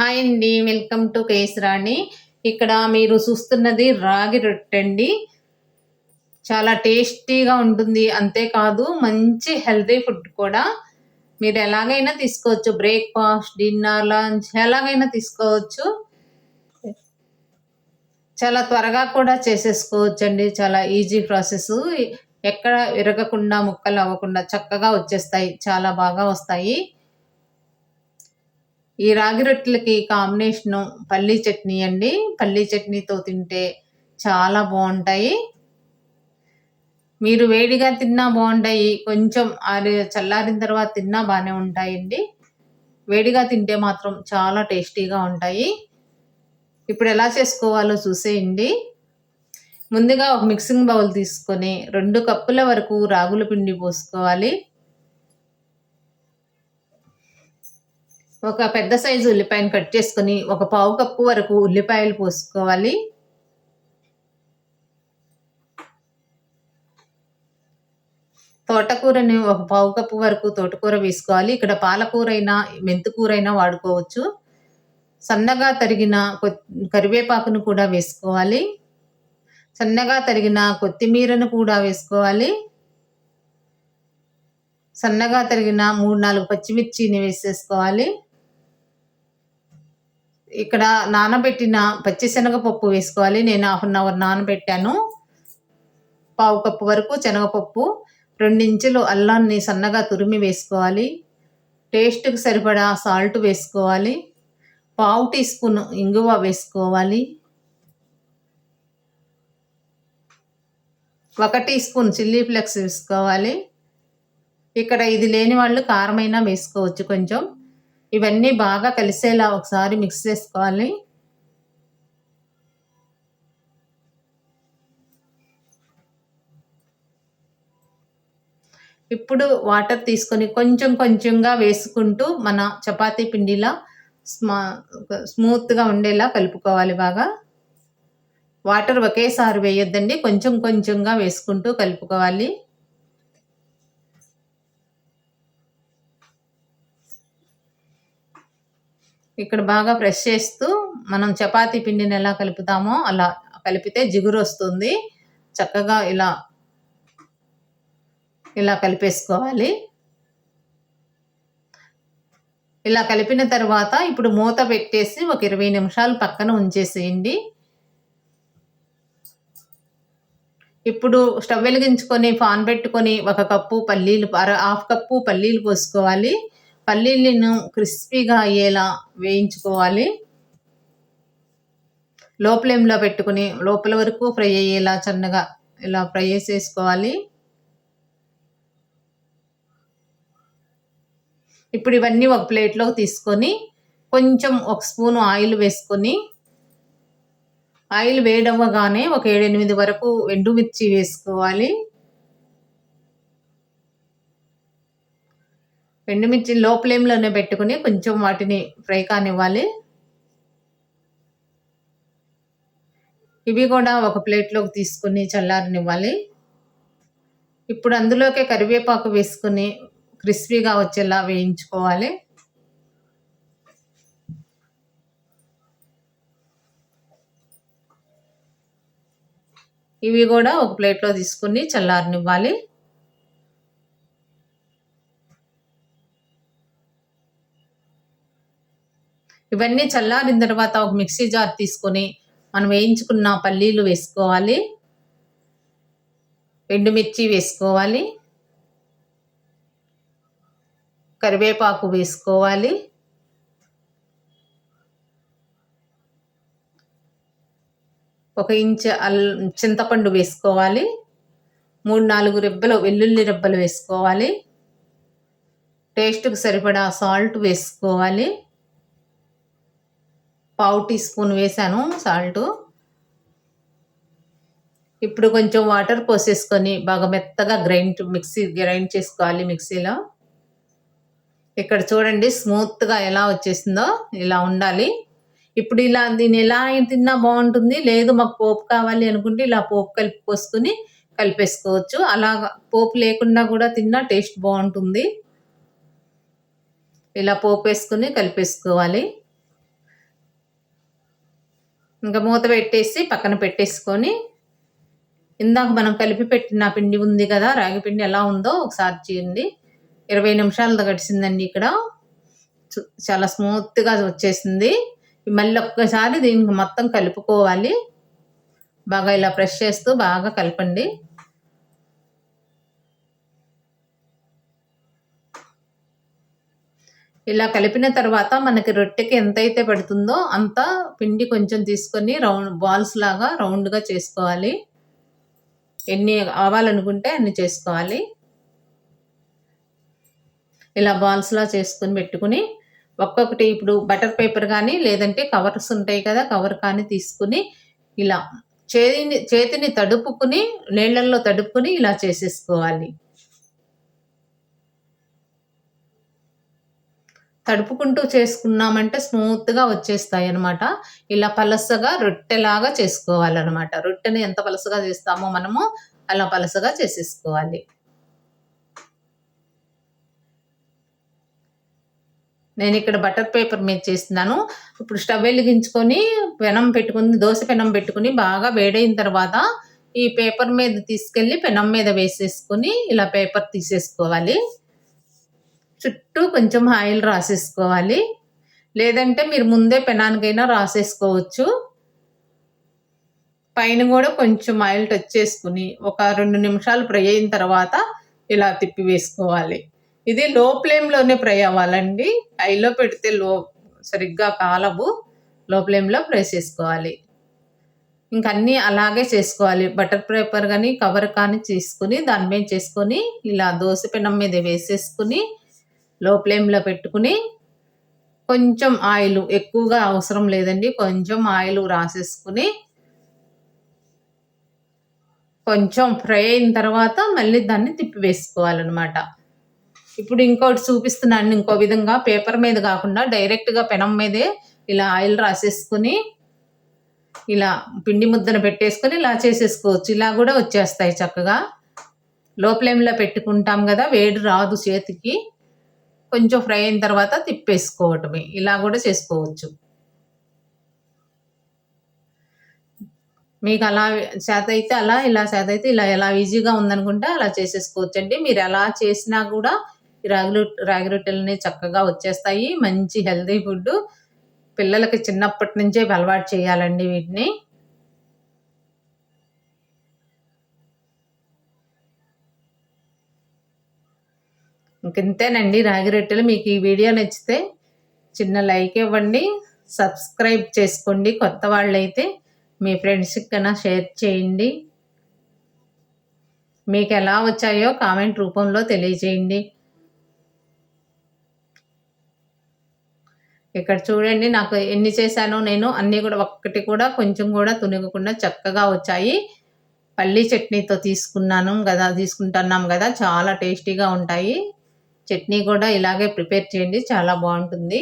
Hi అండి welcome to కేసరాణి. ఇక్కడ మీరు చూస్తున్నది రాగి రొట్టె అండి. చాలా టేస్టీగా ఉంటుంది అంతేకాదు మంచి హెల్తీ ఫుడ్ కూడా. మీరు ఎలాగైనా తీసుకోవచ్చు బ్రేక్ఫాస్ట్ డిన్నర్ లంచ్ ఎలాగైనా తీసుకోవచ్చు. చాలా త్వరగా కూడా చేసేసుకోవచ్చు అండి చాలా ఈజీ ప్రాసెస్. ఎక్కడ విరగకుండా ముక్కలు అవ్వకుండా చక్కగా వచ్చేస్తాయి చాలా బాగా వస్తాయి. ఈ రాగి రొట్టెలకి కాంబినేషను పల్లీ చట్నీ అండి. పల్లీ చట్నీతో తింటే చాలా బాగుంటాయి. మీరు వేడిగా తిన్నా బాగుంటాయి. కొంచెం ఆరి చల్లారిన తర్వాత తిన్నా బాగానే ఉంటాయండి. వేడిగా తింటే మాత్రం చాలా టేస్టీగా ఉంటాయి. ఇప్పుడు ఎలా చేసుకోవాలో చూసేయండి. ముందుగా ఒక మిక్సింగ్ బౌల్ తీసుకొని రెండు కప్పుల వరకు రాగుల పిండి పోసుకోవాలి. ఒక పెద్ద సైజు ఉల్లిపాయను కట్ చేసుకొని ఒక పావు కప్పు వరకు ఉల్లిపాయలు పోసుకోవాలి. తోటకూరని ఒక పావు కప్పు వరకు తోటకూర వేసుకోవాలి. ఇక్కడ పాలకూర అయినా వాడుకోవచ్చు. సన్నగా తరిగిన కరివేపాకును కూడా వేసుకోవాలి. సన్నగా తరిగిన కొత్తిమీరను కూడా వేసుకోవాలి. సన్నగా తరిగిన మూడు నాలుగు పచ్చిమిర్చిని వేసేసుకోవాలి. ఇక్కడ నానబెట్టిన పచ్చిశనగపప్పు వేసుకోవాలి. నేను హాఫ్ అన్ అవర్ నానబెట్టాను. పావు కప్పు వరకు శనగపప్పు రెండించులు అల్లాన్ని సన్నగా తురిమి వేసుకోవాలి. టేస్ట్కి సరిపడా సాల్ట్ వేసుకోవాలి. పావు టీ స్పూన్ ఇంగువ వేసుకోవాలి. ఒక టీ స్పూన్ చిల్లీ ఫ్లెక్స్ వేసుకోవాలి. ఇక్కడ ఇది లేని వాళ్ళు కారమైనా వేసుకోవచ్చు కొంచెం. ఇవన్నీ బాగా కలిసేలా ఒకసారి మిక్స్ చేసుకోవాలి. ఇప్పుడు వాటర్ తీసుకొని కొంచెం కొంచెంగా వేసుకుంటూ మన చపాతీ పిండిలా స్మా స్మూత్గా ఉండేలా కలుపుకోవాలి బాగా. వాటర్ ఒకేసారి వేయొద్దండి కొంచెం కొంచెంగా వేసుకుంటూ కలుపుకోవాలి. ఇక్కడ బాగా ప్రెస్ చేస్తూ మనం చపాతీ పిండిని ఎలా కలుపుతామో అలా కలిపితే జిగురు వస్తుంది. చక్కగా ఇలా ఇలా కలిపేసుకోవాలి. ఇలా కలిపిన తర్వాత ఇప్పుడు మూత పెట్టేసి ఒక ఇరవై నిమిషాలు పక్కన ఉంచేసేయండి. ఇప్పుడు స్టవ్ వెలిగించుకొని ఫాన్ పెట్టుకొని ఒక కప్పు పల్లీలు హాఫ్ కప్పు పల్లీలు పోసుకోవాలి. పల్లీలను క్రిస్పీగా అయ్యేలా వేయించుకోవాలి. లో ఫ్లేమ్లో పెట్టుకుని లోపల వరకు ఫ్రై అయ్యేలా చిన్నగా ఇలా ఫ్రై చేసేసుకోవాలి. ఇప్పుడు ఇవన్నీ ఒక ప్లేట్లోకి తీసుకొని కొంచెం ఒక స్పూన్ ఆయిల్ వేసుకొని ఆయిల్ వేడవ్వగానే ఒక ఏడెనిమిది వరకు ఎండుమిర్చి వేసుకోవాలి. ఎండుమిర్చి లో ఫ్లేమ్లోనే పెట్టుకుని కొంచెం వాటిని ఫ్రై కానివ్వాలి. ఇవి కూడా ఒక ప్లేట్లోకి తీసుకుని చల్లారనివ్వాలి. ఇప్పుడు అందులోకే కరివేపాకు వేసుకుని క్రిస్పీగా వచ్చేలా వేయించుకోవాలి. ఇవి కూడా ఒక ప్లేట్లో తీసుకుని చల్లారనివ్వాలి. ఇవన్నీ చల్లారిన తర్వాత ఒక మిక్సీ జార్ తీసుకొని మనం వేయించుకున్న పల్లీలు వేసుకోవాలి. ఎండుమిర్చి వేసుకోవాలి. కరివేపాకు వేసుకోవాలి. ఒక ఇంచ్ అల్ చింతపండు వేసుకోవాలి. మూడు నాలుగు రెబ్బలు వెల్లుల్లి రెబ్బలు వేసుకోవాలి. టేస్ట్కి సరిపడా సాల్ట్ వేసుకోవాలి. పావు టీ స్పూన్ వేసాను సాల్ట్ ఇప్పుడు కొంచెం వాటర్ పోసేసుకొని బాగా మెత్తగా గ్రైండ్ మిక్సీ గ్రైండ్ చేసుకోవాలి మిక్సీలో. ఇక్కడ చూడండి స్మూత్గా ఎలా వచ్చేసిందో ఇలా ఉండాలి. ఇప్పుడు ఇలా దీన్ని ఎలా తిన్నా బాగుంటుంది లేదు మాకు పోపు కావాలి అనుకుంటే ఇలా పోపు కలిపి పోసుకొని కలిపేసుకోవచ్చు. అలా పోపు లేకుండా కూడా తిన్నా టేస్ట్ బాగుంటుంది. ఇలా పోపు వేసుకుని కలిపేసుకోవాలి. ఇంకా మూత పెట్టేసి పక్కన పెట్టేసుకొని ఇందాక మనం కలిపి పెట్టిన పిండి ఉంది కదా రాగి పిండి ఎలా ఉందో ఒకసారి చేయండి. ఇరవై నిమిషాలు గడిచిందండి ఇక్కడ. చాలా స్మూత్గా వచ్చేసింది. మళ్ళీ ఒక్కసారి దీనికి మొత్తం కలుపుకోవాలి. బాగా ఇలా ప్రెష్ చేస్తూ బాగా కలపండి. ఇలా కలిపిన తర్వాత మనకి రొట్టెకి ఎంతైతే పడుతుందో అంత పిండి కొంచెం తీసుకొని రౌండ్ బాల్స్ లాగా రౌండ్గా చేసుకోవాలి. ఎన్ని అవ్వాలనుకుంటే అన్ని చేసుకోవాలి. ఇలా బాల్స్లా చేసుకుని పెట్టుకుని ఒక్కొక్కటి ఇప్పుడు బటర్ పేపర్ కానీ లేదంటే కవర్స్ ఉంటాయి కదా కవర్ కానీ తీసుకుని ఇలా చేతిని చేతిని తడుపుకుని నీళ్ళల్లో తడుపుకుని ఇలా చేసేసుకోవాలి. తడుపుకుంటూ చేసుకున్నామంటే స్మూత్గా వచ్చేస్తాయి అనమాట ఇలా పలసగా రొట్టెలాగా చేసుకోవాలన్నమాట. రొట్టెని ఎంత పలసగా చేస్తామో మనము అలా పలసగా చేసేసుకోవాలి. నేను ఇక్కడ బటర్ పేపర్ మీద చేస్తున్నాను. ఇప్పుడు స్టవ్ వెలిగించుకొని పెనం పెట్టుకుని దోశ పెనం పెట్టుకుని బాగా వేడైన తర్వాత ఈ పేపర్ మీద తీసుకెళ్ళి పెనం మీద వేసేసుకొని ఇలా పేపర్ తీసేసుకోవాలి. చుట్టూ కొంచెం ఆయిల్ రాసేసుకోవాలి. లేదంటే మీరు ముందే పెనానికైనా రాసేసుకోవచ్చు. పైన కూడా కొంచెం ఆయిల్ టచ్ చేసుకుని ఒక రెండు నిమిషాలు ఫ్రై అయిన తర్వాత ఇలా తిప్పి వేసుకోవాలి. ఇది లో ఫ్లేమ్లోనే ఫ్రై అవ్వాలండి. హైలో పెడితే లో సరిగ్గా కాలవు. లో ఫ్లేమ్లో ఫ్రై చేసుకోవాలి. ఇంకన్నీ అలాగే చేసుకోవాలి. బటర్ పేపర్ కానీ కవర్ కానీ తీసుకుని దాని మీద చేసుకొని ఇలా దోశ పెనం మీద వేసేసుకుని లో ఫ్లేమ్లో పెట్టుకుని కొంచెం ఆయిల్ ఎక్కువగా అవసరం లేదండి. కొంచెం ఆయిల్ రాసేసుకుని కొంచెం ఫ్రై అయిన తర్వాత మళ్ళీ దాన్ని తిప్పి వేసుకోవాలన్నమాట. ఇప్పుడు ఇంకోటి చూపిస్తున్నాను ఇంకో విధంగా పేపర్ మీద కాకుండా డైరెక్ట్గా పెనం మీదే ఇలా ఆయిల్ రాసేసుకుని ఇలా పిండి ముద్దను పెట్టేసుకొని ఇలా చేసేసుకోవచ్చు. ఇలా కూడా వచ్చేస్తాయి చక్కగా. లో ఫ్లేమ్లో పెట్టుకుంటాం కదా వేడి రాదు చేతికి. కొంచెం ఫ్రై అయిన తర్వాత తిప్పేసుకోవటమే. ఇలా కూడా చేసుకోవచ్చు. మీకు అలా చేత అయితే అలా ఇలా చేత అయితే ఇలా ఎలా ఈజీగా ఉందనుకుంటే అలా చేసేసుకోవచ్చు అండి మీరు ఎలా చేసినా కూడా రాగి రాగి రొట్టెలని చక్కగా వచ్చేస్తాయి. మంచి హెల్తీ ఫుడ్ పిల్లలకి చిన్నప్పటి నుంచే అలవాటు చేయాలండి వీటిని. ఇంకంతేనండి రాగి రొట్టెలు మీకు ఈ వీడియో నచ్చితే చిన్న లైక్ ఇవ్వండి సబ్స్క్రైబ్ చేసుకోండి. కొత్త వాళ్ళైతే మీ ఫ్రెండ్స్కి కన్నా షేర్ చేయండి. మీకు ఎలా వచ్చాయో కామెంట్ రూపంలో తెలియజేయండి. ఇక్కడ చూడండి నాకు ఎన్ని చేశానో నేను అన్నీ కూడా ఒక్కటి కూడా కొంచెం కూడా తునగకుండా చక్కగా వచ్చాయి. పల్లీ చట్నీతో తీసుకున్నాను కదా తీసుకుంటున్నాం కదా చాలా టేస్టీగా ఉంటాయి. చట్నీ కూడా ఇలాగే ప్రిపేర్ చేయండి చాలా బాగుంటుంది.